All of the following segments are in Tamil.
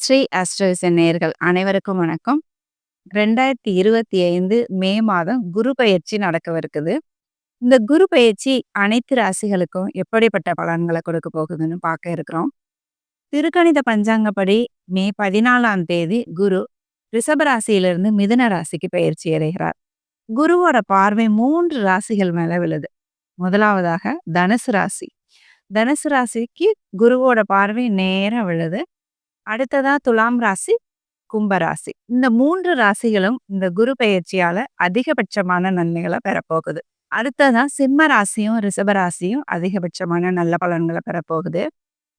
ஸ்ரீ அஸ்ட்ரோசன் நேர்கள் அனைவருக்கும் வணக்கம். 2025 மே மாதம் குரு பயிற்சி நடக்கவிருக்குது. இந்த குரு பயிற்சி அனைத்து ராசிகளுக்கும் எப்படிப்பட்ட பலன்களை கொடுக்க போகுதுன்னு பார்க்க இருக்கிறோம். திருக்கணித பஞ்சாங்கப்படி மே 14ஆம் தேதி குரு ரிஷப ராசியிலிருந்து மிதுன ராசிக்கு பயிற்சி அடைகிறார். குருவோட பார்வை மூன்று ராசிகள் மேல விழுது. முதலாவதாக தனுசு ராசி. தனுசு ராசிக்கு குருவோட பார்வை நேரம் விழுது. அடுத்ததா துலாம் ராசி, கும்பராசி இந்த மூன்று ராசிகளும் இந்த குரு பயிற்சியால அதிகபட்சமான நன்மைகளை பெறப்போகுது. அடுத்ததா சிம்ம ராசியும், ரிஷபராசியும் அதிகபட்சமான நல்ல பலன்களை பெறப்போகுது.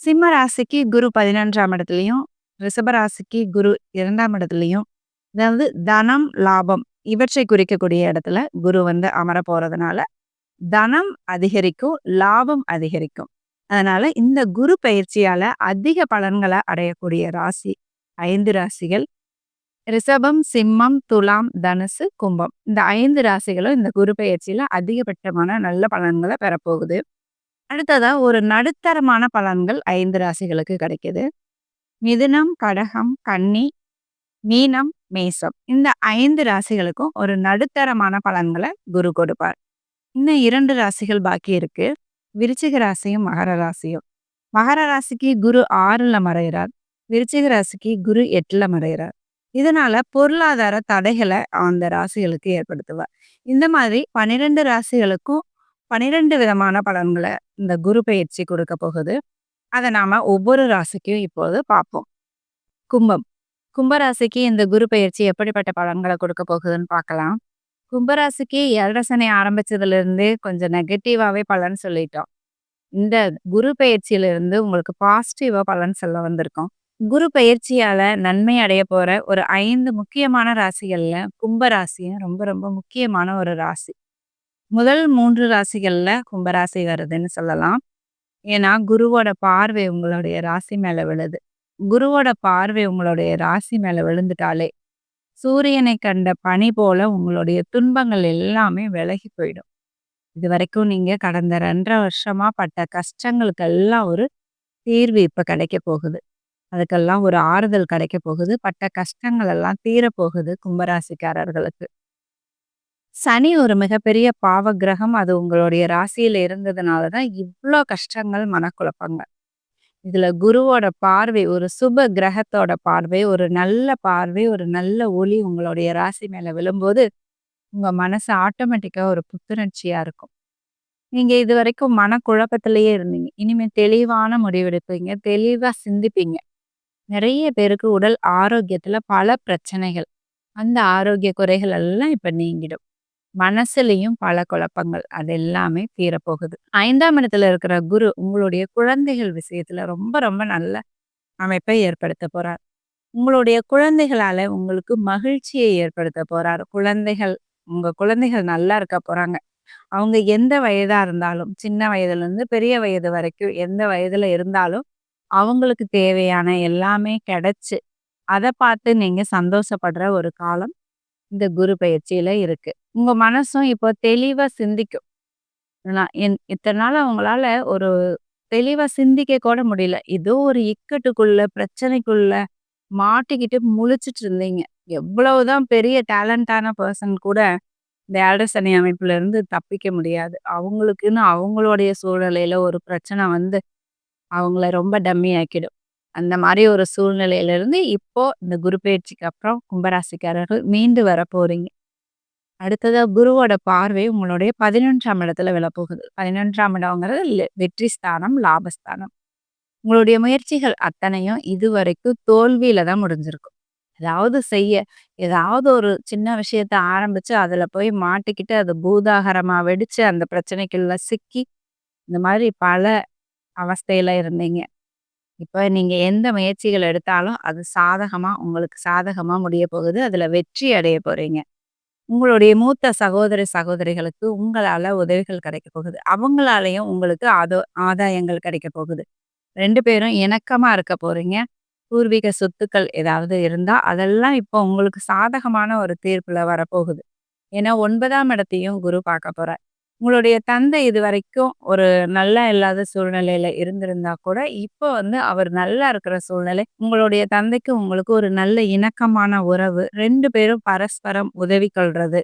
சிம்ம ராசிக்கு குரு பதினொன்றாம் இடத்துலையும் ரிஷபராசிக்கு குரு இரண்டாம் இடத்துலையும் அதாவது தனம், லாபம் இவற்றை குறிக்கக்கூடிய இடத்துல குரு வந்து அமர போறதுனால, தனம் அதிகரிக்கும், லாபம் அதிகரிக்கும். அதனால இந்த குரு பயிற்சியால அதிக பலன்களை அடையக்கூடிய ராசி ஐந்து ராசிகள். ரிஷபம், சிம்மம், துலாம், தனுசு, கும்பம். இந்த ஐந்து ராசிகளும் இந்த குரு பயிற்சியில அதிகபட்சமான நல்ல பலன்களை பெறப்போகுது. அடுத்ததா ஒரு நடுத்தரமான பலன்கள் ஐந்து ராசிகளுக்கு கிடைக்குது. மிதுனம், கடகம், கன்னி, மீனம், மேசம். இந்த ஐந்து ராசிகளுக்கும் ஒரு நடுத்தரமான பலன்களை குரு கொடுப்பார். இன்னும் இரண்டு ராசிகள் பாக்கி இருக்கு. விருச்சிக ராசியும், மகர ராசியும். மகர ராசிக்கு குரு ஆறுல மறையிறார். விருச்சிக ராசிக்கு குரு எட்டுல மறையிறார். இதனால பொருளாதார தடைகளை அந்த ராசிகளுக்கு ஏற்படுத்துவார். இந்த மாதிரி 12 ராசிகளுக்கும் 12 விதமான பலன்களை இந்த குரு பயிற்சி கொடுக்க போகுது. அத நாம ஒவ்வொரு ராசிக்கும் இப்போது பார்ப்போம். கும்பம். கும்பராசிக்கு இந்த குரு பயிற்சி எப்படிப்பட்ட பலன்களை கொடுக்க போகுதுன்னு பார்க்கலாம். கும்பராசிக்கு 7 ஆரம்பிச்சதுலேருந்து ஆரம்பிச்சதுலேருந்தே கொஞ்சம் நெகட்டிவாகவே பலன் சொல்லிட்டோம். இந்த குரு பயிற்சியிலிருந்து உங்களுக்கு பாசிட்டிவாக பலன் சொல்ல வந்திருக்கோம். குரு பயிற்சியால் நன்மை அடைய போற ஒரு ஐந்து முக்கியமான ராசிகள்ல கும்ப ராசியும் ரொம்ப ரொம்ப முக்கியமான ஒரு ராசி. முதல் மூன்று ராசிகள்ல கும்பராசி வருதுன்னு சொல்லலாம். ஏன்னா குருவோட பார்வை உங்களுடைய ராசி மேல விழுது. குருவோட பார்வை உங்களுடைய ராசி மேல விழுந்துட்டாலே, சூரியனை கண்ட பனி போல உங்களுடைய துன்பங்கள் எல்லாமே விலகி போயிடும். இது வரைக்கும் நீங்க கடந்த 2 1/2 வருஷமா பட்ட கஷ்டங்களுக்கெல்லாம் ஒரு தீர்வு இப்ப கிடைக்க போகுது. அதுக்கெல்லாம் ஒரு ஆறுதல் கிடைக்க போகுது. பட்ட கஷ்டங்கள் எல்லாம் தீரப்போகுது கும்பராசிக்காரர்களுக்கு. சனி ஒரு மிகப்பெரிய பாவ கிரகம். அது உங்களுடைய ராசியில இருந்ததுனால தான் இவ்ளோ கஷ்டங்கள், மனக்குழப்பங்கள். இதுல குருவோட பார்வை ஒரு சுப கிரகத்தோட பார்வை, ஒரு நல்ல பார்வை, ஒரு நல்ல ஒளி உங்களுடைய ராசி மேல விழும்போது, உங்க மனசு ஆட்டோமேட்டிக்கா ஒரு புத்துணர்ச்சியா இருக்கும். நீங்க இதுவரைக்கும் மனக்குழப்பத்திலேயே இருந்தீங்க. இனிமே தெளிவான முடிவெடுப்பீங்க. தெளிவா சிந்திப்பீங்க. நிறைய பேருக்கு உடல் ஆரோக்கியத்துல பல பிரச்சனைகள். அந்த ஆரோக்கிய குறைகள் எல்லாம் இப்ப நீங்கிடும். மனசுலையும் பல குழப்பங்கள். அது எல்லாமே தீரப்போகுது. ஐந்தாம் இடத்துல இருக்கிற குரு உங்களுடைய குழந்தைகள் விஷயத்துல ரொம்ப ரொம்ப நல்ல அமைப்பை ஏற்படுத்த போறார். உங்களுடைய குழந்தைகளால உங்களுக்கு மகிழ்ச்சியை ஏற்படுத்த போறார். குழந்தைகள் உங்க குழந்தைகள் நல்லா இருக்க போறாங்க. அவங்க எந்த வயதா இருந்தாலும், சின்ன வயதிலிருந்து பெரிய வயது வரைக்கும் எந்த வயதுல இருந்தாலும், அவங்களுக்கு தேவையான எல்லாமே கிடைச்சு, அதை பார்த்து நீங்க சந்தோஷப்படுற ஒரு காலம் இந்த குரு பயிற்சியில இருக்கு. உங்க மனசும் இப்போ தெளிவா சிந்திக்கும். நான் என் இத்தன நாள் அவங்களால ஒரு தெளிவா சிந்திக்க கூட முடியல. ஏதோ ஒரு இக்கட்டுக்குள்ள, பிரச்சனைக்குள்ள மாட்டிக்கிட்டு முழிச்சுட்டு இருந்தீங்க. எவ்வளவுதான் பெரிய டேலண்டான பெர்சன் கூட இந்த 7 அமைப்புல இருந்து தப்பிக்க முடியாது. அவங்களுக்குன்னு அவங்களுடைய சூழ்நிலையில ஒரு பிரச்சனை வந்து, அவங்கள ரொம்ப டம்மி ஆக்கிடும். அந்த மாரி ஒரு சூழ்நிலையில இருந்து இப்போ இந்த குரு பெயர்ச்சிக்கு அப்புறம் கும்பராசிக்காரர்கள் மீண்டு வர போறீங்க அடுத்ததாக குருவோட பார்வை உங்களுடைய 11ஆம் இடத்துல விழப்போகுது. 11ஆம் இடம்ங்கிறது வெற்றி ஸ்தானம், லாபஸ்தானம். உங்களுடைய முயற்சிகள் அத்தனையும் இதுவரைக்கும் தோல்வியில தான் முடிஞ்சிருக்கும். ஏதாவது செய்ய, ஏதாவது ஒரு சின்ன விஷயத்த ஆரம்பிச்சு, அதுல போய் மாட்டிக்கிட்டு, அது பூதாகரமா வெடிச்சு, அந்த பிரச்சனைக்குள்ள சிக்கி, இந்த மாதிரி பல அவஸ்தையில இருந்தீங்க. இப்போ நீங்க எந்த முயற்சிகள் எடுத்தாலும், அது சாதகமா உங்களுக்கு சாதகமா முடிய போகுது. அதுல வெற்றி அடைய போறீங்க. உங்களுடைய மூத்த சகோதர, சகோதரிகளுக்கு உங்களால உதவிகள் கிடைக்க போகுது. அவங்களாலையும் உங்களுக்கு ஆதோ ஆதாயங்கள் கிடைக்க போகுது. ரெண்டு பேரும் இணக்கமா இருக்க போறீங்க. பூர்வீக சொத்துக்கள் ஏதாவது இருந்தா, அதெல்லாம் இப்போ உங்களுக்கு சாதகமான ஒரு தீர்ப்புல வரப்போகுது. ஏன்னா ஒன்பதாம் இடத்தையும் குரு பார்க்க போறார். உங்களுடைய தந்தை இது வரைக்கும் ஒரு நல்லா இல்லாத சூழ்நிலையில இருந்திருந்தா கூட, இப்போ வந்து அவர் நல்லா இருக்கிற சூழ்நிலை. உங்களுடைய தந்தைக்கு உங்களுக்கு ஒரு நல்ல இணக்கமான உறவு. 2 பேரும் பரஸ்பரம் உதவி கொள்றது.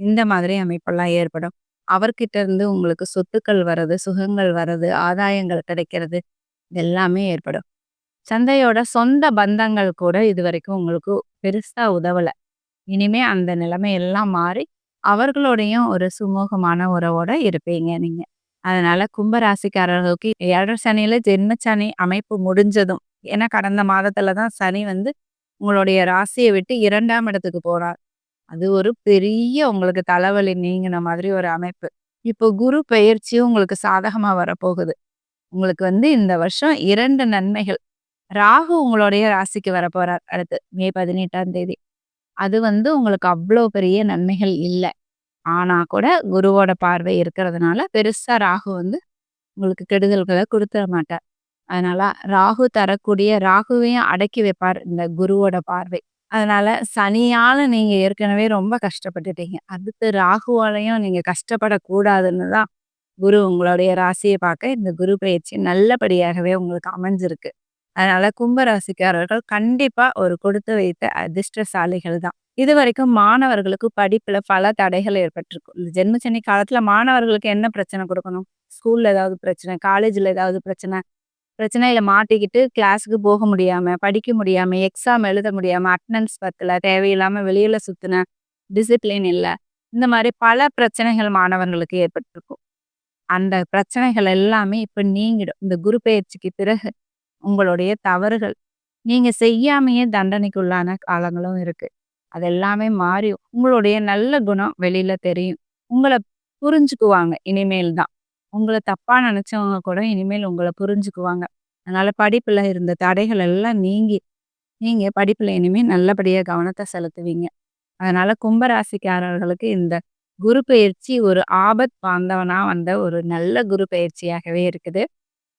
இந்த மாதிரி அமைப்பெல்லாம் ஏற்படும். அவர்கிட்ட இருந்து உங்களுக்கு சொத்துக்கள் வரது, சுகங்கள் வரது, ஆதாயங்கள் கிடைக்கிறது. இது எல்லாமே ஏற்படும். சந்தையோட சொந்த பந்தங்கள் கூட இதுவரைக்கும் உங்களுக்கு பெருசா உதவல. இனிமே அந்த நிலைமை எல்லாம் மாறி, அவர்களோடையும் ஒரு சுமூகமான உறவோட இருப்பீங்க நீங்க. அதனால கும்ப ராசிக்காரர்களுக்கு 7 சனியில ஜென்ம சனி அமைப்பு முடிஞ்சதும் ஏன்னா கடந்த மாதத்துல தான் சனி வந்து உங்களுடைய ராசியை விட்டு இரண்டாம் இடத்துக்கு போறார். அது ஒரு பெரிய உங்களுக்கு தலைவலி நீங்கின மாதிரி ஒரு அமைப்பு. இப்போ குரு பயிற்சியும் உங்களுக்கு சாதகமா வரப்போகுது. உங்களுக்கு வந்து இந்த வருஷம் இரண்டு நன்மைகள். ராகு உங்களுடைய ராசிக்கு வரப்போறார் அடுத்து மே 18ஆம் தேதி. அது வந்து உங்களுக்கு அவ்வளோ பெரிய நன்மைகள் இல்லை ஆனால் கூட குருவோட பார்வை இருக்கிறதுனால, பெருசாக ராகு வந்து உங்களுக்கு கெடுதல்களை கொடுத்துட மாட்டார். அதனால ராகு தரக்கூடிய ராகுவையும் அடக்கி வைப்பார் இந்த குருவோட பார்வை. அதனால சனியால நீங்க ஏற்கனவே ரொம்ப கஷ்டப்பட்டுட்டீங்க. அடுத்து ராகுவாலையும் நீங்க கஷ்டப்படக்கூடாதுன்னு தான் குரு உங்களுடைய ராசியை பார்க்க இந்த குரு பயிற்சி நல்லபடியாகவே உங்களுக்கு அமைஞ்சிருக்கு. அதனால கும்பராசிக்காரர்கள் கண்டிப்பா ஒரு கொடுத்து வைத்த அதிர்ஷ்டசாலிகள் தான். இது வரைக்கும் மாணவர்களுக்கு படிப்புல பல தடைகள் ஏற்பட்டிருக்கும். இந்த ஜென்ம சனி காலத்துல மாணவர்களுக்கு என்ன பிரச்சனை கொடுக்கணும் ஸ்கூல்ல ஏதாவது பிரச்சனை, காலேஜ்ல ஏதாவது பிரச்சனை, பிரச்சனையில மாட்டிக்கிட்டு கிளாஸுக்கு போக முடியாம, படிக்க முடியாம, எக்ஸாம் எழுத முடியாம, அட்டெண்டன்ஸ் பத்தல, தேவையில்லாம வெளியில சுத்தின டிசிப்ளின் இல்லை இந்த மாதிரி பல பிரச்சனைகள் மாணவர்களுக்கு ஏற்பட்டிருக்கும். அந்த பிரச்சனைகள் எல்லாமே இப்ப நீங்கிடும். இந்த குரு பெயர்ச்சிக்கு பிறகு உங்களுடைய தவறுகள், நீங்க செய்யாமையே தண்டனைக்குள்ளான காலங்களும் இருக்கு. அது எல்லாமே மாறி உங்களுடைய நல்ல குணம் வெளியில தெரியும். உங்களை புரிஞ்சுக்குவாங்க இனிமேல் தான். உங்களை தப்பா நினைச்சவங்க கூட இனிமேல் உங்களை புரிஞ்சுக்குவாங்க. அதனால படிப்புல இருந்த தடைகள் எல்லாம் நீங்கி, நீங்க படிப்புல இனிமே நல்லபடியா கவனத்தை செலுத்துவீங்க. அதனால கும்பராசிக்காரர்களுக்கு இந்த குரு பயிற்சி ஒரு ஆபத் பாந்தவனா வந்த ஒரு நல்ல குரு பயிற்சியாகவே இருக்குது.